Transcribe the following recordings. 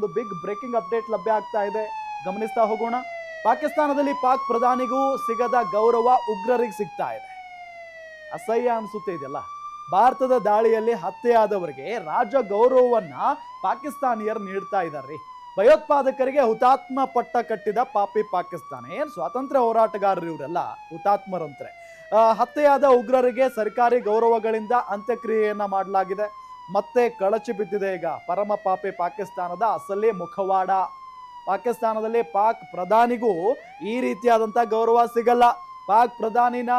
ಒಂದು big breaking update ಲಭ್ಯ ಆಗ್ತಾ ಇದೆ. ಗಮನಿಸ್ತಾ ಹೋಗೋಣ. ಪಾಕಿಸ್ತಾನದಲ್ಲಿ ಪಾಕ್ ಪ್ರಧಾನಿಗೂ ಸಿಗದ ಗೌರವ ಉಗ್ರರಿಗೆ ಸಿಗ್ತಾ ಇದೆ. ಅಸಹ್ಯ ಅನಿಸುತ್ತೆ ಇದೆಯಲ್ಲ ಭಾರತದ ದಾಳಿಯಲ್ಲಿ ಹತ್ಯೆಯಾದವರಿಗೆ ರಾಜ ಗೌರವವನ್ನ ಪಾಕಿಸ್ತಾನಿಯರು ನೀಡ್ತಾ ಇದ್ದಾರೆ ಭಯೋತ್ಪಾದಕರಿಗೆ ಹುತಾತ್ಮ ಪಟ್ಟ ಕಟ್ಟಿದ ಪಾಪಿ ಪಾಕಿಸ್ತಾನ. ಏನ್ ಸ್ವಾತಂತ್ರ್ಯ ಹೋರಾಟಗಾರರು ಇವರೆಲ್ಲ? ಹುತಾತ್ಮರಂತ್ರೆ. ಹತ್ಯೆಯಾದ ಉಗ್ರರಿಗೆ ಸರ್ಕಾರಿ ಗೌರವಗಳಿಂದ ಅಂತ್ಯಕ್ರಿಯೆಯನ್ನ ಮಾಡಲಾಗಿದೆ. ಮತ್ತೆ ಕಳಚಿ ಬಿದ್ದಿದೆ ಈಗ. ಪರಮ ಪಾಪಿ ಪಾಕಿಸ್ತಾನದ ಅಸಲಿ ಮುಖವಾಡ. ಪಾಕಿಸ್ತಾನದಲ್ಲಿ ಪಾಕ್ ಪ್ರಧಾನಿಗೂ ಈ ರೀತಿಯಾದಂತ ಗೌರವ ಸಿಗಲ್ಲ. ಪಾಕ್ ಪ್ರಧಾನಿನ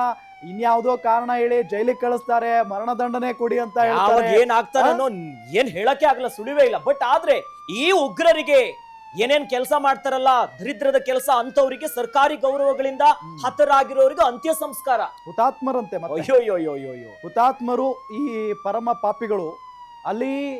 ಇನ್ಯಾವುದೋ ಕಾರಣ ಹೇಳಿ ಜೈಲಿಗೆ ಕಳಿಸ್ತಾರೆ ಮರಣದಂಡನೆ ಕೊಡಿ ಅಂತ ಹೇಳ್ತಾರೆ. ಏನ್ ಹೇಳಕ್ಕೆ ಆಗಲ್ಲ ಸುಳಿವೇ ಇಲ್ಲ. ಬಟ್ ಆದ್ರೆ ಈ ಉಗ್ರರಿಗೆ ಏನೇನ್ ಕೆಲಸ ಮಾಡ್ತಾರಲ್ಲ ದರಿದ್ರದ ಕೆಲಸ ಅಂತವರಿಗೆ ಸರ್ಕಾರಿ ಗೌರವಗಳಿಂದ ಹತರಾಗಿರೋರಿಗೆ ಅಂತ್ಯ ಸಂಸ್ಕಾರ ಹುತಾತ್ಮರಂತೆ ಹುತಾತ್ಮರು ಈ ಪರಮ ಪಾಪಿಗಳು ಅಲ್ಲಿ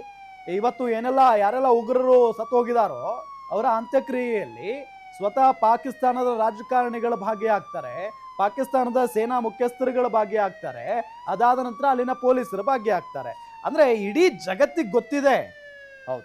ಇವತ್ತು ಏನೆಲ್ಲ ಯಾರೆಲ್ಲ ಉಗ್ರರು ಸತ್ತು ಹೋಗಿದಾರೋ ಅವರ ಅಂತ್ಯಕ್ರಿಯೆಯಲ್ಲಿ ಸ್ವತಃ ಪಾಕಿಸ್ತಾನದ ರಾಜಕಾರಣಿಗಳ ಭಾಗಿಯಾಗ್ತಾರೆ ಪಾಕಿಸ್ತಾನದ ಸೇನಾ ಮುಖ್ಯಸ್ಥರುಗಳ ಭಾಗಿಯಾಗ್ತಾರೆ ಅದಾದ ನಂತರ ಅಲ್ಲಿನ ಪೊಲೀಸರು ಭಾಗಿಯಾಗ್ತಾರೆ. ಅಂದ್ರೆ ಇಡೀ ಜಗತ್ತಿಗೆ ಗೊತ್ತಿದೆ.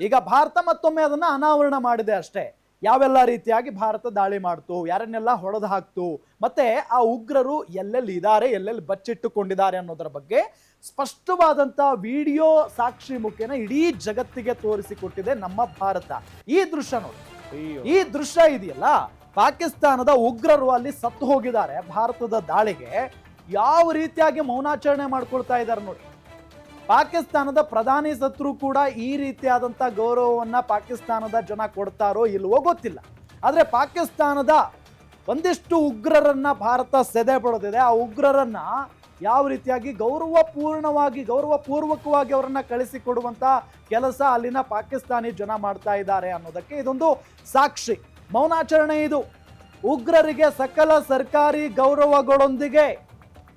ಈಗ ಭಾರತ ಮತ್ತೊಮ್ಮೆ ಅದನ್ನ ಅನಾವರಣ ಮಾಡಿದೆ ಅಷ್ಟೇ. ಯಾವೆಲ್ಲ ರೀತಿಯಾಗಿ ಭಾರತ ದಾಳಿ ಮಾಡ್ತು ಯಾರನ್ನೆಲ್ಲ ಹೊಡೆದು ಹಾಕ್ತು ಮತ್ತೆ ಆ ಉಗ್ರರು ಎಲ್ಲೆಲ್ಲಿ ಇದ್ದಾರೆ ಎಲ್ಲೆಲ್ಲಿ ಬಚ್ಚಿಟ್ಟುಕೊಂಡಿದ್ದಾರೆ ಅನ್ನೋದರ ಬಗ್ಗೆ ಸ್ಪಷ್ಟವಾದಂತ ವಿಡಿಯೋ ಸಾಕ್ಷಿ ಮುಖೇನ ಇಡೀ ಜಗತ್ತಿಗೆ ತೋರಿಸಿಕೊಟ್ಟಿದೆ ನಮ್ಮ ಭಾರತ. ಈ ದೃಶ್ಯ ನೋಡಿ. ಈ ದೃಶ್ಯ ಇದೆಯಲ್ಲ? ಪಾಕಿಸ್ತಾನದ ಉಗ್ರರು ಅಲ್ಲಿ ಸತ್ತು ಹೋಗಿದ್ದಾರೆ ಭಾರತದ ದಾಳಿಗೆ. ಯಾವ ರೀತಿಯಾಗಿ ಮೌನಾಚರಣೆ ಮಾಡ್ಕೊಳ್ತಾ ಇದ್ದಾರೆ ನೋಡಿ. ಪಾಕಿಸ್ತಾನದ ಪ್ರಧಾನಿ ಸತ್ರು ಕೂಡ ಈ ರೀತಿಯಾದಂಥ ಗೌರವವನ್ನ ಪಾಕಿಸ್ತಾನದ ಜನ ಕೊಡ್ತಾರೋ ಇಲ್ವೋ ಗೊತ್ತಿಲ್ಲ. ಆದರೆ ಪಾಕಿಸ್ತಾನದ ಒಂದಿಷ್ಟು ಉಗ್ರರನ್ನ ಭಾರತ ಸೆದೆ ಆ ಉಗ್ರರನ್ನ ಯಾವ ರೀತಿಯಾಗಿ ಗೌರವಪೂರ್ಣವಾಗಿ, ಗೌರವಪೂರ್ವಕವಾಗಿ ಅವರನ್ನು ಕಳಿಸಿಕೊಡುವಂಥ ಕೆಲಸ ಅಲ್ಲಿನ ಪಾಕಿಸ್ತಾನಿ ಜನ ಮಾಡ್ತಾ ಇದ್ದಾರೆ ಅನ್ನೋದಕ್ಕೆ ಇದೊಂದು ಸಾಕ್ಷಿ. ಮೌನಾಚರಣೆ ಇದು. ಉಗ್ರರಿಗೆ ಸಕಲ ಸರ್ಕಾರಿ ಗೌರವಗಳೊಂದಿಗೆ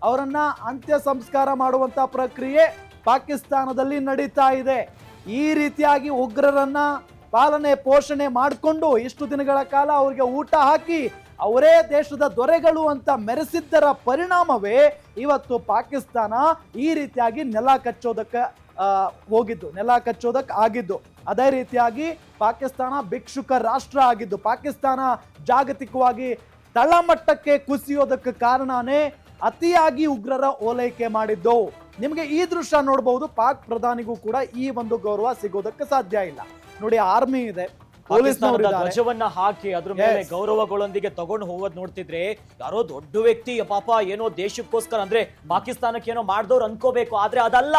ಅವರನ್ನು ಅಂತ್ಯ ಸಂಸ್ಕಾರ ಮಾಡುವಂತ ಪ್ರಕ್ರಿಯೆ ಪಾಕಿಸ್ತಾನದಲ್ಲಿ ನಡೀತಾ ಇದೆ. ಈ ರೀತಿಯಾಗಿ ಉಗ್ರರನ್ನ ಪಾಲನೆ, ಪೋಷಣೆ ಮಾಡಿಕೊಂಡು ಇಷ್ಟು ದಿನಗಳ ಕಾಲ ಅವರಿಗೆ ಊಟ ಹಾಕಿ ಅವರೇ ದೇಶದ ದೊರೆಗಳು ಅಂತ ಮೆರೆಸಿದ್ದರ ಪರಿಣಾಮವೇ ಇವತ್ತು ಪಾಕಿಸ್ತಾನ ಈ ರೀತಿಯಾಗಿ ನೆಲ ಕಚ್ಚೋದಕ್ಕೆ ಹೋಗಿದ್ದು, ನೆಲ ಕಚ್ಚೋದಕ್ಕೆ ಆಗಿದ್ದು. ಅದೇ ರೀತಿಯಾಗಿ ಪಾಕಿಸ್ತಾನ ಭಿಕ್ಷುಕ ರಾಷ್ಟ್ರ ಆಗಿದ್ದು. ಪಾಕಿಸ್ತಾನ ಜಾಗತಿಕವಾಗಿ ತಳಮಟ್ಟಕ್ಕೆ ಕುಸಿಯೋದಕ್ಕೆ ಕಾರಣನೇ ಅತಿಯಾಗಿ ಉಗ್ರರ ಓಲೈಕೆ ಮಾಡಿದ್ದು. ನಿಮಗೆ ಈ ದೃಶ್ಯ ನೋಡಬಹುದು ಪಾಕ್ ಪ್ರಧಾನಿಗೂ ಕೂಡ ಈ ಒಂದು ಗೌರವ ಸಿಗೋದಕ್ಕೆ ಸಾಧ್ಯ ಇಲ್ಲ. ನೋಡಿ ಆರ್ಮಿ ಇದೆ. ಪಾಕಿಸ್ತಾನದ ಧ್ವಜವನ್ನ ಹಾಕಿ ಅದ್ರ ಮೇಲೆ ಗೌರವಗಳೊಂದಿಗೆ ತಗೊಂಡು ಹೋಗೋದ್ ನೋಡ್ತಿದ್ರೆ ಯಾರೋ ದೊಡ್ಡ ವ್ಯಕ್ತಿ ಪಾಪ ಏನೋ ದೇಶಕ್ಕೋಸ್ಕರ ಅಂದ್ರೆ ಪಾಕಿಸ್ತಾನಕ್ಕೆ ಏನೋ ಮಾಡ್ದವ್ರು ಅನ್ಕೋಬೇಕು. ಆದ್ರೆ ಅದಲ್ಲ.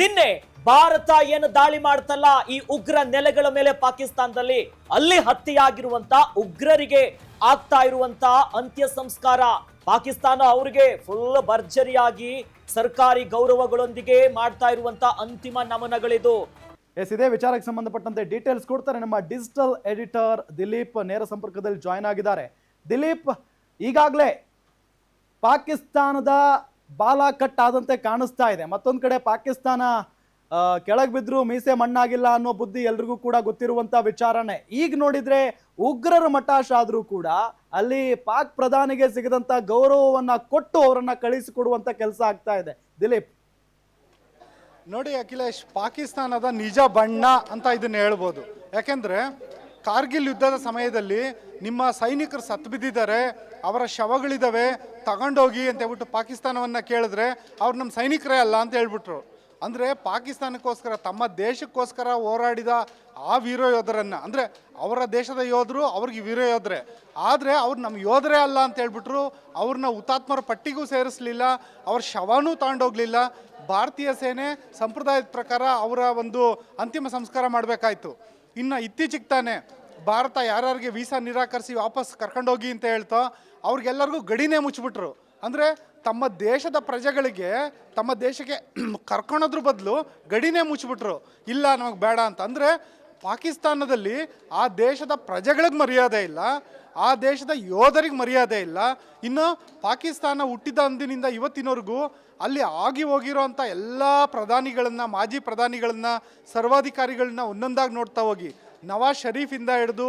ನಿನ್ನೆ ಭಾರತ ಏನು ದಾಳಿ ಮಾಡ್ತಲ್ಲ ಈ ಉಗ್ರ ನೆಲೆಗಳ ಮೇಲೆ ಪಾಕಿಸ್ತಾನದಲ್ಲಿ? ಅಲ್ಲಿ ಹತ್ಯೆಯಾಗಿರುವಂತ ಉಗ್ರರಿಗೆ ಆಗ್ತಾ ಇರುವಂತ ಅಂತ್ಯ ಸಂಸ್ಕಾರ. ಪಾಕಿಸ್ತಾನ ಅವರಿಗೆ ಫುಲ್ ಭರ್ಜರಿಯಾಗಿ ಸರ್ಕಾರಿ ಗೌರವಗಳೊಂದಿಗೆ ಮಾಡ್ತಾ ಇರುವಂತ ಅಂತಿಮ ನಮನಗಳಿದು. ಎಸ್, ಇದೇ ವಿಚಾರಕ್ಕೆ ಸಂಬಂಧಪಟ್ಟಂತೆ ಡೀಟೇಲ್ಸ್ ಕೊಡ್ತಾರೆ ನಮ್ಮ ಡಿಜಿಟಲ್ ಎಡಿಟರ್ ದಿಲೀಪ್ ನೇರ ಸಂಪರ್ಕದಲ್ಲಿ ಜಾಯ್ನ್ ಆಗಿದ್ದಾರೆ. ದಿಲೀಪ್, ಈಗಾಗಲೇ ಪಾಕಿಸ್ತಾನದ ಬಾಲ ಕಟ್ ಆದಂತೆ ಕಾಣಿಸ್ತಾ ಇದೆ. ಮತ್ತೊಂದು ಕಡೆ ಪಾಕಿಸ್ತಾನ ಕೆಳಗೆ ಬಿದ್ರು ಮೀಸೆ ಮಣ್ಣಾಗಿಲ್ಲ ಅನ್ನೋ ಬುದ್ಧಿ ಎಲ್ರಿಗೂ ಕೂಡ ಗೊತ್ತಿರುವಂತ ವಿಚಾರಣೆ. ಈಗ ನೋಡಿದ್ರೆ ಉಗ್ರರ ಮಟಾಶ್ ಆದ್ರೂ ಕೂಡ ಅಲ್ಲಿ ಪಾಕ್ ಪ್ರಧಾನಿಗೆ ಸಿಗದಂಥ ಗೌರವವನ್ನ ಕೊಟ್ಟು ಅವರನ್ನ ಕಳಿಸಿಕೊಡುವಂತ ಕೆಲಸ ಆಗ್ತಾ ಇದೆ. ದಿಲೀಪ್. ನೋಡಿ ಅಖಿಲೇಶ್, ಪಾಕಿಸ್ತಾನದ ನಿಜ ಬಣ್ಣ ಅಂತ ಇದನ್ನ ಹೇಳ್ಬೋದು. ಯಾಕೆಂದರೆ ಕಾರ್ಗಿಲ್ ಯುದ್ಧದ ಸಮಯದಲ್ಲಿ ನಿಮ್ಮ ಸೈನಿಕರು ಸತ್ತು ಬಿದ್ದಿದ್ದಾರೆ, ಅವರ ಶವಗಳಿದ್ದಾವೆ ತಗೊಂಡೋಗಿ ಅಂತ ಹೇಳ್ಬಿಟ್ಟು ಪಾಕಿಸ್ತಾನವನ್ನು ಕೇಳಿದ್ರೆ ಅವ್ರು ನಮ್ಮ ಸೈನಿಕರೇ ಅಲ್ಲ ಅಂತ ಹೇಳ್ಬಿಟ್ರು. ಅಂದರೆ ಪಾಕಿಸ್ತಾನಕ್ಕೋಸ್ಕರ, ತಮ್ಮ ದೇಶಕ್ಕೋಸ್ಕರ ಹೋರಾಡಿದ ಆ ವೀರ ಯೋಧರನ್ನು, ಅಂದರೆ ಅವರ ದೇಶದ ಯೋಧರು ಅವ್ರಿಗೆ ವೀರ ಯೋಧರೆ. ಆದರೆ ಅವ್ರು ನಮ್ಮ ಯೋಧರೇ ಅಲ್ಲ ಅಂತ ಹೇಳ್ಬಿಟ್ರು, ಅವ್ರನ್ನ ಹುತಾತ್ಮರ ಪಟ್ಟಿಗೂ ಸೇರಿಸಲಿಲ್ಲ, ಅವ್ರ ಶವನೂ ತಗೊಂಡೋಗ್ಲಿಲ್ಲ ಭಾರತೀಯ ಸೇನೆ ಸಂಪ್ರದಾಯದ ಪ್ರಕಾರ ಅವರ ಒಂದು ಅಂತಿಮ ಸಂಸ್ಕಾರ ಮಾಡಬೇಕಾಯ್ತು. ಇನ್ನು ಇತ್ತೀಚೆಗೆ ತಾನೇ ಭಾರತ ಯಾರ್ಯಾರಿಗೆ ವೀಸಾ ನಿರಾಕರಿಸಿ ವಾಪಸ್ ಕರ್ಕೊಂಡೋಗಿ ಅಂತ ಹೇಳ್ತೋ, ಅವ್ರಿಗೆಲ್ಲರಿಗೂ ಗಡಿನೇ ಮುಚ್ಚಿಬಿಟ್ರು ಅಂದರೆ ತಮ್ಮ ದೇಶದ ಪ್ರಜೆಗಳಿಗೆ, ತಮ್ಮ ದೇಶಕ್ಕೆ ಕರ್ಕೊಳೋದ್ರ ಬದಲು ಗಡಿನೇ ಮುಚ್ಚಿಬಿಟ್ರು ಇಲ್ಲ, ನಮಗೆ ಬೇಡ ಅಂತ. ಅಂದರೆ ಪಾಕಿಸ್ತಾನದಲ್ಲಿ ಆ ದೇಶದ ಪ್ರಜೆಗಳಿಗೆ ಮರ್ಯಾದೆ ಇಲ್ಲ, ಆ ದೇಶದ ಯೋಧರಿಗೆ ಮರ್ಯಾದೆ ಇಲ್ಲ. ಇನ್ನು ಪಾಕಿಸ್ತಾನ ಹುಟ್ಟಿದ ಅಂದಿನಿಂದ ಇವತ್ತಿನವರೆಗೂ ಅಲ್ಲಿ ಆಗಿ ಹೋಗಿರೋಂಥ ಎಲ್ಲ ಪ್ರಧಾನಿಗಳನ್ನು, ಮಾಜಿ ಪ್ರಧಾನಿಗಳನ್ನ, ಸರ್ವಾಧಿಕಾರಿಗಳನ್ನ ಒಂದೊಂದಾಗಿ ನೋಡ್ತಾ ಹೋಗಿ. ನವಾಜ್ ಶರೀಫಿಂದ ಹಿಡಿದು,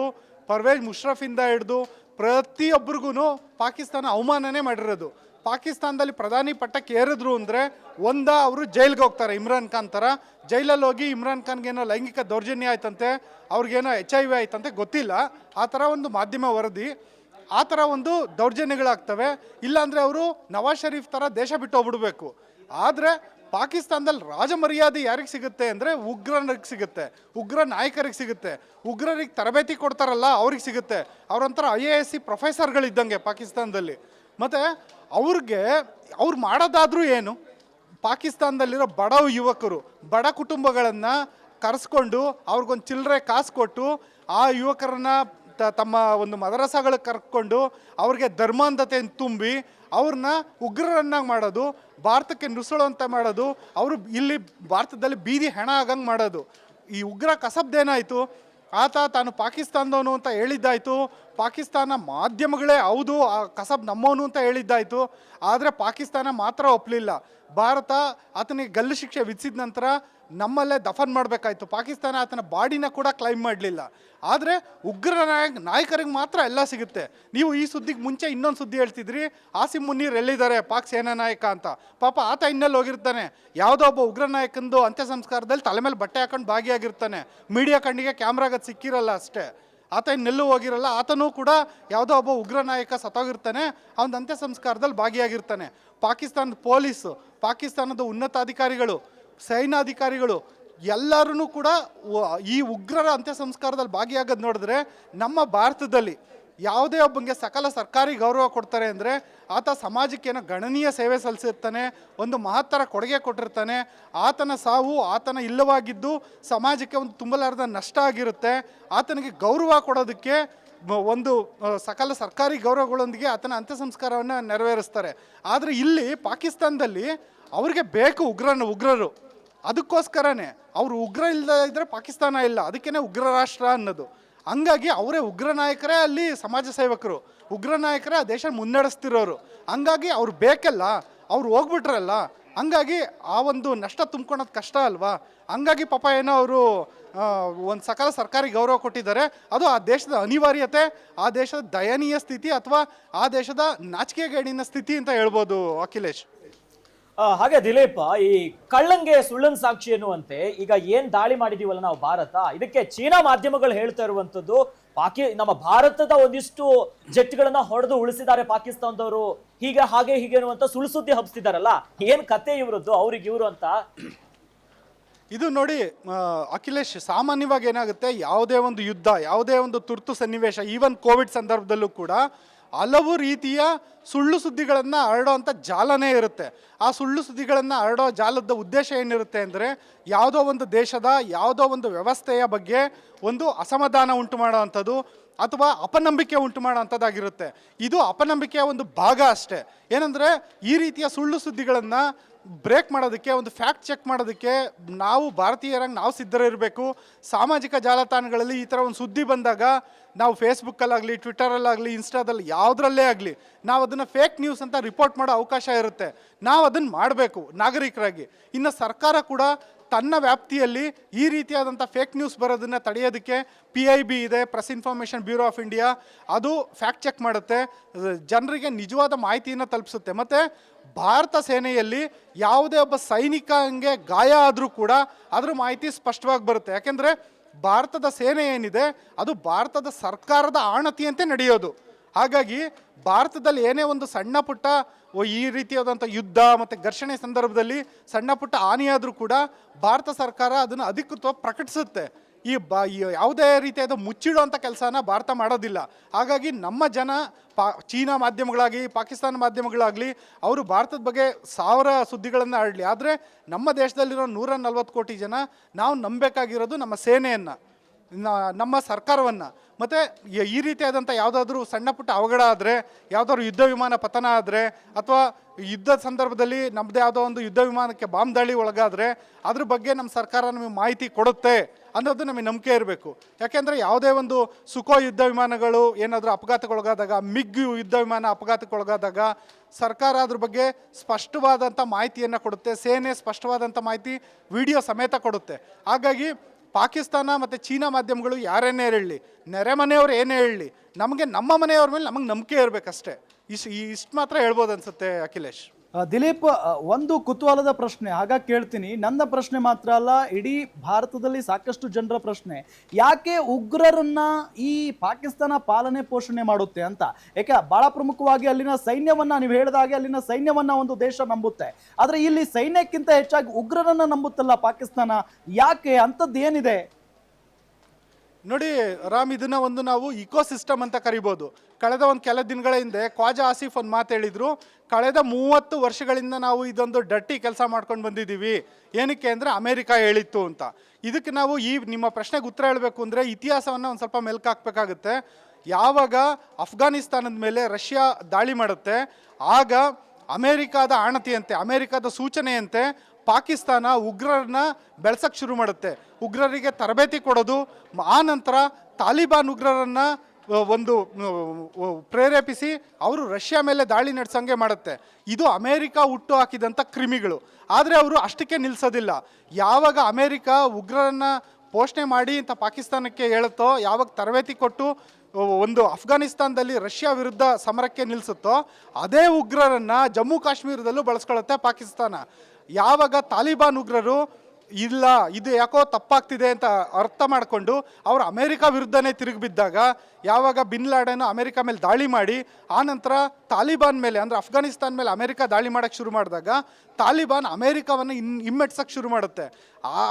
ಪರ್ವೇಜ್ ಮುಷ್ರಫಿಂದ ಹಿಡಿದು ಪ್ರತಿಯೊಬ್ಬರಿಗೂ ಪಾಕಿಸ್ತಾನ ಅವಮಾನನೇ ಮಾಡಿರೋದು. ಪಾಕಿಸ್ತಾನದಲ್ಲಿ ಪ್ರಧಾನಿ ಪಟ್ಟಕ್ಕೆ ಏರಿದ್ರು ಅಂದರೆ ಒಂದ ಅವರು ಜೈಲ್ಗೆ ಹೋಗ್ತಾರೆ, ಇಮ್ರಾನ್ ಖಾನ್ ಥರ ಜೈಲಲ್ಲಿ ಹೋಗಿ ಇಮ್ರಾನ್ ಖಾನ್ಗೇನೋ ಲೈಂಗಿಕ ದೌರ್ಜನ್ಯ ಆಯ್ತಂತೆ, ಅವ್ರಿಗೇನೋ ಎಚ್ ಐ ವಿ ಆಯ್ತಂತೆ, ಗೊತ್ತಿಲ್ಲ. ಆ ಥರ ಒಂದು ಮಾಧ್ಯಮ ವರದಿ. ಆ ಥರ ಒಂದು ದೌರ್ಜನ್ಯಗಳಾಗ್ತವೆ. ಇಲ್ಲಾಂದರೆ ಅವರು ನವಾಜ್ ಶರೀಫ್ ಥರ ದೇಶ ಬಿಟ್ಟು ಹೋಗ್ಬಿಡ್ಬೇಕು. ಆದರೆ ಪಾಕಿಸ್ತಾನದಲ್ಲಿ ರಾಜಮರ್ಯಾದೆ ಯಾರಿಗೆ ಸಿಗುತ್ತೆ ಅಂದರೆ ಉಗ್ರನಿಗೆ ಸಿಗುತ್ತೆ, ಉಗ್ರ ನಾಯಕರಿಗೆ ಸಿಗುತ್ತೆ. ಉಗ್ರರಿಗೆ ತರಬೇತಿ ಕೊಡ್ತಾರಲ್ಲ, ಅವ್ರಿಗೆ ಸಿಗುತ್ತೆ. ಅವರಂತರ ಐ ಎ ಎಸ್ ಸಿ ಪ್ರೊಫೆಸರ್ಗಳಿದ್ದಂಗೆ ಪಾಕಿಸ್ತಾನದಲ್ಲಿ. ಮತ್ತು ಅವ್ರಿಗೆ, ಅವ್ರು ಮಾಡೋದಾದ್ರೂ ಏನು? ಪಾಕಿಸ್ತಾನದಲ್ಲಿರೋ ಬಡ ಯುವಕರು, ಬಡ ಕುಟುಂಬಗಳನ್ನು ಕರೆಸ್ಕೊಂಡು ಅವ್ರಿಗೊಂದು ಚಿಲ್ಲರೆ ಕಾಸು ಕೊಟ್ಟು ಆ ಯುವಕರನ್ನ ತ- ತಮ್ಮ ಒಂದು ಮದರಸಗಳಿಗೆ ಕರ್ಕೊಂಡು ಅವ್ರಿಗೆ ಧರ್ಮಾಂಧತೆಯನ್ನು ತುಂಬಿ ಅವ್ರನ್ನ ಉಗ್ರರನ್ನಾಗಿ ಮಾಡೋದು, ಭಾರತಕ್ಕೆ ನುಸುಳುವಂತೆ ಮಾಡೋದು, ಅವರು ಇಲ್ಲಿ ಭಾರತದಲ್ಲಿ ಬೀದಿ ಹೆಣ ಆಗಂಗೆ ಮಾಡೋದು. ಈ ಉಗ್ರ ಕಸಬ್ದೇನಾಯಿತು? ಆತ ತಾನು ಪಾಕಿಸ್ತಾನದವನು ಅಂತ ಹೇಳಿದ್ದಾಯ್ತು. ಪಾಕಿಸ್ತಾನ ಮಾಧ್ಯಮಗಳೇ ಹೌದು, ಆ ಕಸಬ್ ನಮ್ಮವನು ಅಂತ ಹೇಳಿದ್ದಾಯಿತು, ಆದರೆ ಪಾಕಿಸ್ತಾನ ಮಾತ್ರ ಒಪ್ಪಲಿಲ್ಲ ಭಾರತ ಆತನಿಗೆ ಗಲ್ಲು ಶಿಕ್ಷೆ ವಿಧಿಸಿದ ನಂತರ ನಮ್ಮಲ್ಲೇ ದಫನ್ ಮಾಡಬೇಕಾಯ್ತು. ಪಾಕಿಸ್ತಾನ ಆತನ ಬಾಡಿನ ಕೂಡ ಕ್ಲೈಮ್ ಮಾಡಲಿಲ್ಲ. ಆದರೆ ಉಗ್ರ ನಾಯಕ, ನಾಯಕರಿಗೆ ಮಾತ್ರ ಎಲ್ಲ ಸಿಗುತ್ತೆ. ನೀವು ಈ ಸುದ್ದಿಗೆ ಮುಂಚೆ ಇನ್ನೊಂದು ಸುದ್ದಿ ಹೇಳ್ತಿದ್ರಿ, ಆಸಿಮ್ ಮುನ್ನೀರ್ ಎಲ್ಲಿದ್ದಾರೆ, ಪಾಕ್ ಸೇನಾ ನಾಯಕ ಅಂತ. ಪಾಪ ಆತ ಇನ್ನೆಲ್ಲಿ ಹೋಗಿರ್ತಾನೆ? ಯಾವುದೋ ಒಬ್ಬ ಉಗ್ರ ನಾಯಕಂದು ಅಂತ್ಯ ಸಂಸ್ಕಾರದಲ್ಲಿ ತಲೆ ಮೇಲೆ ಬಟ್ಟೆ ಹಾಕೊಂಡು ಭಾಗಿಯಾಗಿರ್ತಾನೆ. ಮೀಡಿಯಾ ಕಣ್ಣಿಗೆ ಕ್ಯಾಮ್ರಾಗದು ಸಿಕ್ಕಿರಲ್ಲ ಅಷ್ಟೇ. ಆತ ಇನ್ನೆಲ್ಲೂ ಹೋಗಿರಲ್ಲ. ಆತನೂ ಕೂಡ ಯಾವುದೋ ಒಬ್ಬ ಉಗ್ರ ನಾಯಕ ಸತ್ತೋಗಿರ್ತಾನೆ. ಅವನ ಅಂತ್ಯ ಸಂಸ್ಕಾರದಲ್ಲಿ ಭಾಗಿಯಾಗಿರ್ತಾನೆ. ಪಾಕಿಸ್ತಾನದ ಪೊಲೀಸು, ಪಾಕಿಸ್ತಾನದ ಉನ್ನತಾಧಿಕಾರಿಗಳು ಸೈನ್ಯಾಧಿಕಾರಿಗಳು ಎಲ್ಲರೂ ಕೂಡ ಈ ಉಗ್ರರ ಅಂತ್ಯ ಸಂಸ್ಕಾರದಲ್ಲಿ ಭಾಗಿಯಾಗೋದು ನೋಡಿದ್ರೆ ನಮ್ಮ ಭಾರತದಲ್ಲಿ ಯಾವುದೇ ಒಬ್ಬನಿಗೆ ಸಕಲ ಸರ್ಕಾರಿ ಗೌರವ ಕೊಡ್ತಾರೆ ಅಂದರೆ ಆತ ಸಮಾಜಕ್ಕೆ ಏನೋ ಗಣನೀಯ ಸೇವೆ ಸಲ್ಲಿಸಿರ್ತಾನೆ, ಒಂದು ಮಹತ್ತರ ಕೊಡುಗೆ ಕೊಟ್ಟಿರ್ತಾನೆ, ಆತನ ಸಾವು ಆತನ ಇಲ್ಲವಾಗಿದ್ದು ಸಮಾಜಕ್ಕೆ ಒಂದು ತುಂಬಲಾರದ ನಷ್ಟ ಆಗಿರುತ್ತೆ. ಆತನಿಗೆ ಗೌರವ ಕೊಡೋದಕ್ಕೆ ಒಂದು ಸಕಲ ಸರ್ಕಾರಿ ಗೌರವಗಳೊಂದಿಗೆ ಆತನ ಅಂತ್ಯ ಸಂಸ್ಕಾರವನ್ನು ನೆರವೇರಿಸ್ತಾರೆ. ಆದರೆ ಇಲ್ಲಿ ಪಾಕಿಸ್ತಾನದಲ್ಲಿ ಅವ್ರಿಗೆ ಬೇಕು ಉಗ್ರನ, ಉಗ್ರರು. ಅದಕ್ಕೋಸ್ಕರನೇ ಅವರು ಉಗ್ರ ಇಲ್ಲದ ಇದ್ದರೆ ಪಾಕಿಸ್ತಾನ ಇಲ್ಲ ಅದಕ್ಕೇ ಉಗ್ರ ರಾಷ್ಟ್ರ ಅನ್ನೋದು. ಹಂಗಾಗಿ ಅವರೇ ಉಗ್ರ ನಾಯಕರೇ ಅಲ್ಲಿ ಸಮಾಜ ಸೇವಕರು. ಉಗ್ರ ನಾಯಕರೇ ಆ ದೇಶ ಮುನ್ನಡೆಸ್ತಿರೋರು. ಹಂಗಾಗಿ ಅವ್ರು ಬೇಕಲ್ಲ, ಅವ್ರು ಹೋಗ್ಬಿಟ್ರಲ್ಲ, ಹಂಗಾಗಿ ಆ ಒಂದು ನಷ್ಟ ತುಂಬ್ಕೊಳೋದು ಕಷ್ಟ ಅಲ್ವಾ? ಹಂಗಾಗಿ ಪಾಪ ಏನೋ ಅವರು ಒಂದು ಸಕಲ ಸರ್ಕಾರಿ ಗೌರವ ಕೊಟ್ಟಿದ್ದಾರೆ. ಅದು ಆ ದೇಶದ ಅನಿವಾರ್ಯತೆ, ಆ ದೇಶದ ದಯನೀಯ ಸ್ಥಿತಿ ಅಥವಾ ಆ ದೇಶದ ನಾಚಿಕೆಗೇಡಿನ ಸ್ಥಿತಿ ಅಂತ ಹೇಳ್ಬೋದು ಅಖಿಲೇಶ್. ಹಾಗೆ ದಿಲೀಪ್, ಈ ಕಳ್ಳಂಗೆ ಸುಳ್ಳನ್ ಸಾಕ್ಷಿ ಎನ್ನುವಂತೆ ಈಗ ಏನ್ ದಾಳಿ ಮಾಡಿದೀವಲ್ಲ ನಾವು ಭಾರತ, ಇದಕ್ಕೆ ಚೀನಾ ಮಾಧ್ಯಮಗಳು ಹೇಳ್ತಾ ಇರುವಂತದ್ದು, ಪಾಕಿ, ನಮ್ಮ ಭಾರತದ ಒಂದಿಷ್ಟು ಜೆಟ್ಗಳನ್ನ ಹೊಡೆದು ಉಳಿಸಿದ್ದಾರೆ ಪಾಕಿಸ್ತಾನದವರು, ಹೀಗೆ, ಹಾಗೆ, ಹೀಗೆ ಅನ್ನುವಂತ ಸುಳ್ಳು ಸುದ್ದಿ ಹಬ್ಸ್ತಿದಾರಲ್ಲ, ಏನ್ ಕತೆ ಇವ್ರದ್ದು, ಅವ್ರಿಗೆ ಇವ್ರು ಅಂತ? ಇದು ನೋಡಿ ಅಖಿಲೇಶ್, ಸಾಮಾನ್ಯವಾಗಿ ಏನಾಗುತ್ತೆ, ಯಾವುದೇ ಒಂದು ಯುದ್ಧ, ಯಾವುದೇ ಒಂದು ತುರ್ತು ಸನ್ನಿವೇಶ ಈವನ್ ಕೋವಿಡ್ ಸಂದರ್ಭದಲ್ಲೂ ಕೂಡ ಹಲವು ರೀತಿಯ ಸುಳ್ಳು ಸುದ್ದಿಗಳನ್ನು ಹರಡೋವಂಥ ಜಾಲನೇ ಇರುತ್ತೆ. ಆ ಸುಳ್ಳು ಸುದ್ದಿಗಳನ್ನು ಹರಡೋ ಜಾಲದ ಉದ್ದೇಶ ಏನಿರುತ್ತೆ ಅಂದರೆ ಯಾವುದೋ ಒಂದು ದೇಶದ ಯಾವುದೋ ಒಂದು ವ್ಯವಸ್ಥೆಯ ಬಗ್ಗೆ ಒಂದು ಅಸಮಾಧಾನ ಉಂಟು ಮಾಡೋವಂಥದ್ದು ಅಥವಾ ಅಪನಂಬಿಕೆ ಉಂಟು ಮಾಡೋಂಥದ್ದಾಗಿರುತ್ತೆ ಇದು ಅಪನಂಬಿಕೆಯ ಒಂದು ಭಾಗ ಅಷ್ಟೇ. ಏನಂದರೆ, ಈ ರೀತಿಯ ಸುಳ್ಳು ಸುದ್ದಿಗಳನ್ನು ಬ್ರೇಕ್ ಮಾಡೋದಕ್ಕೆ, ಒಂದು ಫ್ಯಾಕ್ಟ್ ಚೆಕ್ ಮಾಡೋದಕ್ಕೆ ನಾವು ಭಾರತೀಯರಾಗಿ ನಾವು ಸಿದ್ಧರಿರಬೇಕು. ಸಾಮಾಜಿಕ ಜಾಲತಾಣಗಳಲ್ಲಿ ಈ ಥರ ಒಂದು ಸುದ್ದಿ ಬಂದಾಗ ನಾವು ಫೇಸ್ಬುಕ್ಕಲ್ಲಾಗಲಿ ಟ್ವಿಟರಲ್ಲಾಗಲಿ ಇನ್ಸ್ಟಾದಲ್ಲಿ ಯಾವುದರಲ್ಲೇ ಆಗಲಿ ನಾವು ಅದನ್ನು ಫೇಕ್ ನ್ಯೂಸ್ ಅಂತ ರಿಪೋರ್ಟ್ ಮಾಡೋ ಅವಕಾಶ ಇರುತ್ತೆ. ನಾವು ಅದನ್ನು ಮಾಡಬೇಕು ನಾಗರಿಕರಾಗಿ. ಇನ್ನು ಸರ್ಕಾರ ಕೂಡ ತನ್ನ ವ್ಯಾಪ್ತಿಯಲ್ಲಿ ಈ ರೀತಿಯಾದಂಥ ಫೇಕ್ ನ್ಯೂಸ್ ಬರೋದನ್ನು ತಡೆಯೋದಕ್ಕೆ ಪಿ ಐ ಬಿ ಇದೆ press information bureau of India ಅದು ಫ್ಯಾಕ್ಟ್ ಚೆಕ್ ಮಾಡುತ್ತೆ. ಜನರಿಗೆ ನಿಜವಾದ ಮಾಹಿತಿಯನ್ನು ತಲುಪಿಸುತ್ತೆ. ಮತ್ತು ಭಾರತ ಸೇನೆಯಲ್ಲಿ ಯಾವುದೇ ಒಬ್ಬ ಸೈನಿಕಂಗೆ ಗಾಯ ಆದರೂ ಕೂಡ ಅದರ ಮಾಹಿತಿ ಸ್ಪಷ್ಟವಾಗಿ ಬರುತ್ತೆ. ಯಾಕೆಂದರೆ ಭಾರತದ ಸೇನೆ ಏನಿದೆ, ಅದು ಭಾರತದ ಸರ್ಕಾರದ ಆಣತಿಯಂತೆ ನಡೆಯೋದು. ಹಾಗಾಗಿ ಭಾರತದಲ್ಲಿ ಏನೇ ಒಂದು ಸಣ್ಣ ಪುಟ್ಟ ಈ ರೀತಿಯಾದಂಥ ಯುದ್ಧ ಮತ್ತು ಘರ್ಷಣೆ ಸಂದರ್ಭದಲ್ಲಿ ಸಣ್ಣ ಪುಟ್ಟ ಹಾನಿಯಾದರೂ ಕೂಡ ಭಾರತ ಸರ್ಕಾರ ಅದನ್ನು ಅಧಿಕೃತವಾಗಿ ಪ್ರಕಟಿಸುತ್ತೆ. ಈ ಬ ಯಾವುದೇ ರೀತಿಯಾದ ಮುಚ್ಚಿಡುವಂಥ ಕೆಲಸನ ಭಾರತ ಮಾಡೋದಿಲ್ಲ. ಹಾಗಾಗಿ ನಮ್ಮ ಜನ ಪಾ, ಚೀನಾ ಮಾಧ್ಯಮಗಳಾಗಿ ಪಾಕಿಸ್ತಾನ ಮಾಧ್ಯಮಗಳಾಗಲಿ, ಅವರು ಭಾರತದ ಬಗ್ಗೆ ಸಾವಿರ ಸುದ್ದಿಗಳನ್ನು ಆಡಲಿ. ಆದರೆ ನಮ್ಮ ದೇಶದಲ್ಲಿರೋ ನೂರ ನಲ್ವತ್ತು ಕೋಟಿ ಜನ ನಾವು ನಂಬಬೇಕಾಗಿರೋದು ನಮ್ಮ ಸೇನೆಯನ್ನು. ನಮ್ಮ ಸರ್ಕಾರವನ್ನು. ಮತ್ತು ಈ ರೀತಿಯಾದಂಥ ಯಾವುದಾದ್ರೂ ಸಣ್ಣ ಪುಟ್ಟ ಅವಘಡ ಆದರೆ, ಯಾವುದಾದ್ರು ಯುದ್ಧ ವಿಮಾನ ಪತನ ಆದರೆ, ಅಥವಾ ಯುದ್ಧದ ಸಂದರ್ಭದಲ್ಲಿ ನಮ್ಮದೇ ಯಾವುದೋ ಒಂದು ಯುದ್ಧ ವಿಮಾನಕ್ಕೆ ಬಾಂಬ್ ದಾಳಿ ಒಳಗಾದರೆ, ಅದ್ರ ಬಗ್ಗೆ ನಮ್ಮ ಸರ್ಕಾರ ನಮಗೆ ಮಾಹಿತಿ ಕೊಡುತ್ತೆ ಅನ್ನೋದು ನಮಗೆ ನಂಬಿಕೆ ಇರಬೇಕು. ಯಾಕೆಂದರೆ ಯಾವುದೇ ಒಂದು ಸುಖೋ ಯುದ್ಧ ವಿಮಾನಗಳು ಏನಾದರೂ ಅಪಘಾತಕ್ಕೊಳಗಾದಾಗ, ಮಿಗ್ ಯುದ್ಧ ವಿಮಾನ ಅಪಘಾತಕ್ಕೊಳಗಾದಾಗ, ಸರ್ಕಾರ ಅದ್ರ ಬಗ್ಗೆ ಸ್ಪಷ್ಟವಾದಂಥ ಮಾಹಿತಿಯನ್ನು ಕೊಡುತ್ತೆ, ಸೇನೆ ಸ್ಪಷ್ಟವಾದಂಥ ಮಾಹಿತಿ ವಿಡಿಯೋ ಸಮೇತ ಕೊಡುತ್ತೆ. ಹಾಗಾಗಿ ಪಾಕಿಸ್ತಾನ ಮತ್ತು ಚೀನಾ ಮಾಧ್ಯಮಗಳು ಯಾರೇನೇ ಹೇಳಲಿ ನೆರೆ ಮನೆಯವ್ರು ಏನೇ ಹೇಳಲಿ ನಮಗೆ ನಮ್ಮ ಮನೆಯವ್ರ ಮೇಲೆ ನಮಗೆ ನಂಬಿಕೆ ಇರಬೇಕಷ್ಟೇ. ಇಷ್ಟು ಇಷ್ಟು ಮಾತ್ರ ಹೇಳ್ಬೋದು ಅನ್ಸುತ್ತೆ ಅಖಿಲೇಶ್. ದಿಲೀಪ್ ಒಂದು ಕುತೂಹಲದ ಪ್ರಶ್ನೆ ಹಾಗಾಗಿ ಕೇಳ್ತೀನಿ. ನನ್ನ ಪ್ರಶ್ನೆ ಮಾತ್ರ ಅಲ್ಲ, ಇಡೀ ಭಾರತದಲ್ಲಿ ಸಾಕಷ್ಟು ಜನರ ಪ್ರಶ್ನೆ. ಯಾಕೆ ಉಗ್ರರನ್ನ ಈ ಪಾಕಿಸ್ತಾನ ಪಾಲನೆ ಪೋಷಣೆ ಮಾಡುತ್ತೆ ಅಂತ? ಯಾಕೆ ಬಹಳ ಪ್ರಮುಖವಾಗಿ ಅಲ್ಲಿನ ಸೈನ್ಯವನ್ನ, ನೀವು ಹೇಳಿದ ಹಾಗೆ ಅಲ್ಲಿನ ಸೈನ್ಯವನ್ನ ಒಂದು ದೇಶ ನಂಬುತ್ತೆ. ಆದ್ರೆ ಇಲ್ಲಿ ಸೈನ್ಯಕ್ಕಿಂತ ಹೆಚ್ಚಾಗಿ ಉಗ್ರರನ್ನ ನಂಬುತ್ತಲ್ಲ ಪಾಕಿಸ್ತಾನ. ಯಾಕೆ? ಅಂಥದ್ದು ಏನಿದೆ ನೋಡಿ ರಾಮ್, ಇದನ್ನ ಒಂದು ನಾವು ಇಕೋ ಸಿಸ್ಟಮ್ ಅಂತ ಕರಿಬೋದು. ಕಳೆದ ಒಂದು ಕೆಲ ದಿನಗಳ ಹಿಂದೆ ಖ್ವಾಜಾ ಆಸಿಫ್ ಒಂದು ಮಾತು ಹೇಳಿದ್ರು, ಕಳೆದ ಮೂವತ್ತು ವರ್ಷಗಳಿಂದ ನಾವು ಇದೊಂದು ಡಟ್ಟಿ ಕೆಲಸ ಮಾಡ್ಕೊಂಡು ಬಂದಿದ್ದೀವಿ. ಏನಕ್ಕೆ ಅಂದರೆ ಅಮೇರಿಕ ಹೇಳಿತ್ತು ಅಂತ. ಇದಕ್ಕೆ ನಾವು ಈ ನಿಮ್ಮ ಪ್ರಶ್ನೆಗೆ ಉತ್ತರ ಹೇಳಬೇಕು ಅಂದರೆ ಇತಿಹಾಸವನ್ನು ಒಂದು ಸ್ವಲ್ಪ ಮೆಲ್ಕು ಹಾಕ್ಬೇಕಾಗುತ್ತೆ. ಯಾವಾಗ ಅಫ್ಘಾನಿಸ್ತಾನದ ಮೇಲೆ ರಷ್ಯಾ ದಾಳಿ ಮಾಡುತ್ತೆ, ಆಗ ಅಮೇರಿಕಾದ ಆಣತಿಯಂತೆ, ಅಮೇರಿಕಾದ ಸೂಚನೆಯಂತೆ ಪಾಕಿಸ್ತಾನ ಉಗ್ರರನ್ನ ಬೆಳೆಸಕ್ಕೆ ಶುರು ಮಾಡುತ್ತೆ. ಉಗ್ರರಿಗೆ ತರಬೇತಿ ಕೊಡೋದು, ಆ ನಂತರ ತಾಲಿಬಾನ್ ಉಗ್ರರನ್ನ ಒಂದು ಪ್ರೇರೇಪಿಸಿ ಅವರು ರಷ್ಯಾ ಮೇಲೆ ದಾಳಿ ನಡೆಸಂಗೆ ಮಾಡುತ್ತೆ. ಇದು ಅಮೇರಿಕ ಹುಟ್ಟು ಹಾಕಿದಂಥ ಕ್ರಿಮಿಗಳು. ಆದರೆ ಅವರು ಅಷ್ಟಕ್ಕೆ ನಿಲ್ಲಿಸೋದಿಲ್ಲ ಯಾವಾಗ ಅಮೇರಿಕ ಉಗ್ರರನ್ನ ಪೋಷಣೆ ಮಾಡಿ ಅಂತ ಪಾಕಿಸ್ತಾನಕ್ಕೆ ಹೇಳುತ್ತೋ, ಯಾವಾಗ ತರಬೇತಿ ಕೊಟ್ಟು ಒಂದು ಅಫ್ಘಾನಿಸ್ತಾನದಲ್ಲಿ ರಷ್ಯಾ ವಿರುದ್ಧ ಸಮರಕ್ಕೆ ನಿಲ್ಲಿಸುತ್ತೋ ಅದೇ ಉಗ್ರರನ್ನ ಜಮ್ಮು ಕಾಶ್ಮೀರದಲ್ಲೂ ಬಳಸ್ಕೊಳ್ಳುತ್ತೆ ಪಾಕಿಸ್ತಾನ. ಯಾವಾಗ ತಾಲಿಬಾನ್ ಉಗ್ರರು, ಇಲ್ಲ, ಇದು ಯಾಕೋ ತಪ್ಪಾಗ್ತಿದೆ ಅಂತ ಅರ್ಥ ಮಾಡಿಕೊಂಡು ಅವರು ಅಮೇರಿಕ ವಿರುದ್ಧನೇ ತಿರುಗಿ ಬಿದ್ದಾಗ ಯಾವಾಗ ಬಿನ್ ಲಾಡೆನ್ ಅಮೇರಿಕ ಮೇಲೆ ದಾಳಿ ಮಾಡಿ, ಆ ನಂತರ ತಾಲಿಬಾನ್ ಮೇಲೆ, ಅಂದರೆ ಅಫ್ಘಾನಿಸ್ತಾನ್ ಮೇಲೆ ಅಮೆರಿಕ ದಾಳಿ ಮಾಡೋಕ್ಕೆ ಶುರು ಮಾಡಿದಾಗ ತಾಲಿಬಾನ್ ಅಮೆರಿಕವನ್ನು ಇನ್ ಹಿಮ್ಮೆಟ್ಸಕ್ಕೆ ಶುರು ಮಾಡುತ್ತೆ.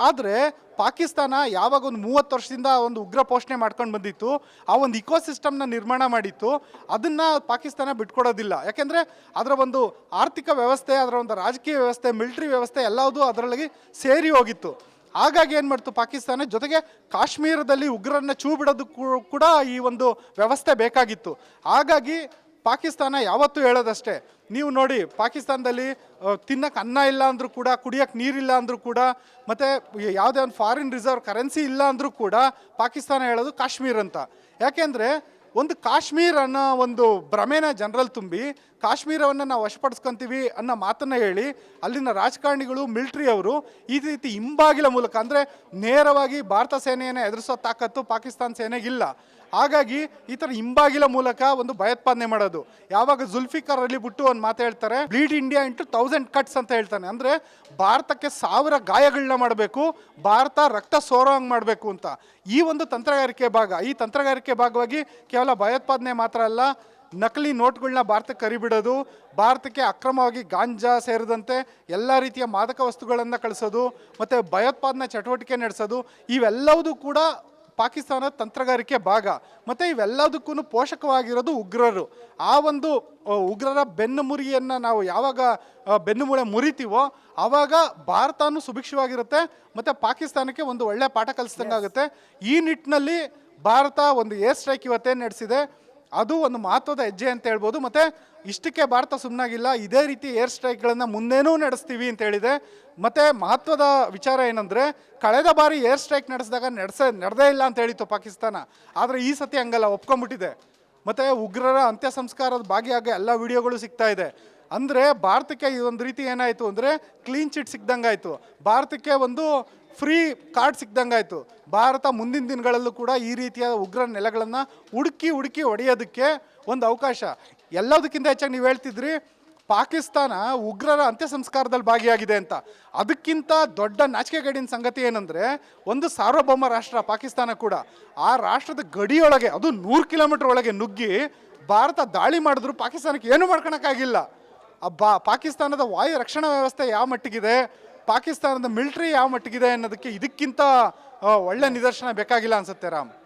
ಆದರೆ ಪಾಕಿಸ್ತಾನ ಯಾವಾಗ ಒಂದು ಮೂವತ್ತು ವರ್ಷದಿಂದ ಒಂದು ಉಗ್ರ ಪೋಷಣೆ ಮಾಡ್ಕೊಂಡು ಬಂದಿತ್ತು, ಆ ಒಂದು ಇಕೋ ಸಿಸ್ಟಮ್ನ ನಿರ್ಮಾಣ ಮಾಡಿತ್ತು, ಅದನ್ನು ಪಾಕಿಸ್ತಾನ ಬಿಟ್ಕೊಡೋದಿಲ್ಲ. ಯಾಕೆಂದರೆ ಅದರ ಒಂದು ಆರ್ಥಿಕ ವ್ಯವಸ್ಥೆ, ಅದರ ಒಂದು ರಾಜಕೀಯ ವ್ಯವಸ್ಥೆ, ಮಿಲಿಟರಿ ವ್ಯವಸ್ಥೆ ಎಲ್ಲವೂ ಅದರೊಳಗೆ ಸೇರಿ ಹೋಗಿತ್ತು. ಹಾಗಾಗಿ ಏನು ಮಾಡ್ತು ಪಾಕಿಸ್ತಾನ? ಜೊತೆಗೆ ಕಾಶ್ಮೀರದಲ್ಲಿ ಉಗ್ರರನ್ನ ಚೂ ಬಿಡೋದಕ್ಕೂ ಕೂಡ ಈ ಒಂದು ವ್ಯವಸ್ಥೆ ಬೇಕಾಗಿತ್ತು. ಹಾಗಾಗಿ ಪಾಕಿಸ್ತಾನ ಯಾವತ್ತೂ ಹೇಳೋದಷ್ಟೇ. ನೀವು ನೋಡಿ, ಪಾಕಿಸ್ತಾನದಲ್ಲಿ ತಿನ್ನಕ್ಕೆ ಅನ್ನ ಇಲ್ಲ ಅಂದರೂ ಕೂಡ ಕುಡಿಯೋಕ್ಕೆ ನೀರಿಲ್ಲ ಅಂದರೂ ಕೂಡ, ಮತ್ತು ಯಾವುದೇ ಒಂದು ಫಾರಿನ್ ರಿಸರ್ವ್ ಕರೆನ್ಸಿ ಇಲ್ಲ ಅಂದರೂ ಕೂಡ ಪಾಕಿಸ್ತಾನ ಹೇಳೋದು ಕಾಶ್ಮೀರ್ ಅಂತ. ಯಾಕೆಂದರೆ, ಒಂದು ಕಾಶ್ಮೀರ್ ಅನ್ನೋ ಒಂದು ಭ್ರಮೆನ ಜನರಲ್ಲಿ ತುಂಬಿ ಕಾಶ್ಮೀರವನ್ನು ನಾವು ವಶಪಡಿಸ್ಕೊತೀವಿ ಅನ್ನೋ ಮಾತನ್ನು ಹೇಳಿ ಅಲ್ಲಿನ ರಾಜಕಾರಣಿಗಳು, ಮಿಲಿಟ್ರಿ ಅವರು ಈ ರೀತಿ ಹಿಂಬಾಗಿಲ ಮೂಲಕ, ಅಂದರೆ ನೇರವಾಗಿ ಭಾರತ ಸೇನೆಯನ್ನು ಎದುರಿಸೋ ತಾಕತ್ತು ಪಾಕಿಸ್ತಾನ ಸೇನೆಗಿಲ್ಲ ಹಾಗಾಗಿ ಈ ಥರ ಹಿಂಬಾಗಿಲ ಮೂಲಕ ಒಂದು ಭಯೋತ್ಪಾದನೆ ಮಾಡೋದು. ಯಾವಾಗ ಜುಲ್ಫಿಕರ್ ಅಲ್ಲಿ ಬಿಟ್ಟು ಒಂದು ಮಾತು ಹೇಳ್ತಾರೆ bleed India into thousand cuts ಅಂತ ಹೇಳ್ತಾನೆ. ಅಂದರೆ ಭಾರತಕ್ಕೆ ಸಾವಿರ ಗಾಯಗಳನ್ನ ಮಾಡಬೇಕು, ಭಾರತ ರಕ್ತ ಸೋರೋಂಗ್ ಮಾಡಬೇಕು ಅಂತ. ಈ ಒಂದು ತಂತ್ರಗಾರಿಕೆ ಭಾಗ, ಈ ತಂತ್ರಗಾರಿಕೆ ಭಾಗವಾಗಿ ಕೇವಲ ಭಯೋತ್ಪಾದನೆ ಮಾತ್ರ ಅಲ್ಲ ನಕಲಿ ನೋಟ್ಗಳನ್ನ ಭಾರತಕ್ಕೆ ಕರಿಬಿಡೋದು, ಭಾರತಕ್ಕೆ ಅಕ್ರಮವಾಗಿ ಗಾಂಜಾ ಸೇರಿದಂತೆ ಎಲ್ಲ ರೀತಿಯ ಮಾದಕ ವಸ್ತುಗಳನ್ನು ಕಳಿಸೋದು, ಮತ್ತು ಭಯೋತ್ಪಾದನಾ ಚಟುವಟಿಕೆ ನಡೆಸೋದು, ಇವೆಲ್ಲವೂ ಕೂಡ ಪಾಕಿಸ್ತಾನದ ತಂತ್ರಗಾರಿಕೆ ಭಾಗ. ಮತ್ತು ಇವೆಲ್ಲದಕ್ಕೂ ಪೋಷಕವಾಗಿರೋದು ಉಗ್ರರು. ಆ ಒಂದು ಉಗ್ರರ ಬೆನ್ನು ಮುರಿಯನ್ನು ನಾವು ಯಾವಾಗ ಬೆನ್ನು ಮೂಳೆ ಮುರಿತೀವೋ, ಆವಾಗ ಭಾರತನೂ ಸುಭಿಕ್ಷವಾಗಿರುತ್ತೆ, ಮತ್ತು ಪಾಕಿಸ್ತಾನಕ್ಕೆ ಒಂದು ಒಳ್ಳೆಯ ಪಾಠ ಕಲಿಸ್ದಂಗಾಗುತ್ತೆ. ಈ ನಿಟ್ಟಿನಲ್ಲಿ ಭಾರತ ಒಂದು ಏರ್ ಸ್ಟ್ರೈಕ್ ಇವತ್ತೇನು ನಡೆಸಿದೆ. ಅದು ಒಂದು ಮಹತ್ವದ ಹೆಜ್ಜೆ ಅಂತ ಹೇಳ್ಬೋದು. ಮತ್ತು ಇಷ್ಟಕ್ಕೆ ಭಾರತ ಸುಮ್ಮನಾಗಿಲ್ಲ ಇದೇ ರೀತಿ ಏರ್ ಸ್ಟ್ರೈಕ್ಗಳನ್ನು ಮುಂದೇನೂ ನಡೆಸ್ತೀವಿ ಅಂತ ಹೇಳಿದೆ. ಮತ್ತು ಮಹತ್ವದ ವಿಚಾರ ಏನಂದರೆ, ಕಳೆದ ಬಾರಿ ಏರ್ ಸ್ಟ್ರೈಕ್ ನಡೆಸಿದಾಗ ನಡೆಸ, ನಡೆದೇ ಇಲ್ಲ ಅಂತ ಹೇಳಿತ್ತು ಪಾಕಿಸ್ತಾನ. ಆದರೆ ಈ ಸತಿ ಹಂಗಲ್ಲ ಒಪ್ಕೊಂಬಿಟ್ಟಿದೆ ಮತ್ತು ಉಗ್ರರ ಅಂತ್ಯ ಸಂಸ್ಕಾರದ ಭಾಗಿಯಾಗಿ ಎಲ್ಲ ವಿಡಿಯೋಗಳು ಸಿಗ್ತಾ ಇದೆ. ಅಂದರೆ ಭಾರತಕ್ಕೆ ಈ ಒಂದು ರೀತಿ ಏನಾಯಿತು ಅಂದರೆ ಕ್ಲೀನ್ ಚಿಟ್ ಸಿಕ್ದಂಗಾಯಿತು ಭಾರತಕ್ಕೆ ಒಂದು ಫ್ರೀ ಕಾರ್ಡ್ ಸಿಕ್ದಂಗಾಯಿತು. ಭಾರತ ಮುಂದಿನ ದಿನಗಳಲ್ಲೂ ಕೂಡ ಈ ರೀತಿಯ ಉಗ್ರ ನೆಲೆಗಳನ್ನು ಹುಡುಕಿ ಹುಡುಕಿ ಹೊಡೆಯೋದಕ್ಕೆ ಒಂದು ಅವಕಾಶ. ಎಲ್ಲದಕ್ಕಿಂತ ಹೆಚ್ಚಾಗಿ ನೀವು ಹೇಳ್ತಿದ್ರಿ, ಪಾಕಿಸ್ತಾನ ಉಗ್ರರ ಅಂತ್ಯ ಸಂಸ್ಕಾರದಲ್ಲಿ ಭಾಗಿಯಾಗಿದೆ ಅಂತ. ಅದಕ್ಕಿಂತ ದೊಡ್ಡ ನಾಚಿಕೆಗೇಡಿನ ಸಂಗತಿ ಏನಂದರೆ, ಒಂದು ಸಾರ್ವಭೌಮ ರಾಷ್ಟ್ರ ಪಾಕಿಸ್ತಾನ ಕೂಡ, ಆ ರಾಷ್ಟ್ರದ ಗಡಿಯೊಳಗೆ, ಅದು ನೂರು ಕಿಲೋಮೀಟರ್ ಒಳಗೆ ನುಗ್ಗಿ ಭಾರತ ದಾಳಿ ಮಾಡಿದ್ರು ಪಾಕಿಸ್ತಾನಕ್ಕೆ ಏನು ಮಾಡ್ಕೊಳಕ್ಕಾಗಿಲ್ಲ. ಅಬ್ಬಾ ಪಾಕಿಸ್ತಾನದ ವಾಯು ರಕ್ಷಣಾ ವ್ಯವಸ್ಥೆ ಯಾವ ಮಟ್ಟಿಗಿದೆ ಪಾಕಿಸ್ತಾನದ ಮಿಲಿಟರಿ ಯಾವ ಮಟ್ಟಿಗಿದೆ ಅನ್ನೋದಕ್ಕೆ ಇದಕ್ಕಿಂತ ಒಳ್ಳೆ ನಿದರ್ಶನ ಬೇಕಾಗಿಲ್ಲ ಅನ್ಸುತ್ತೆ ರಾಮ್.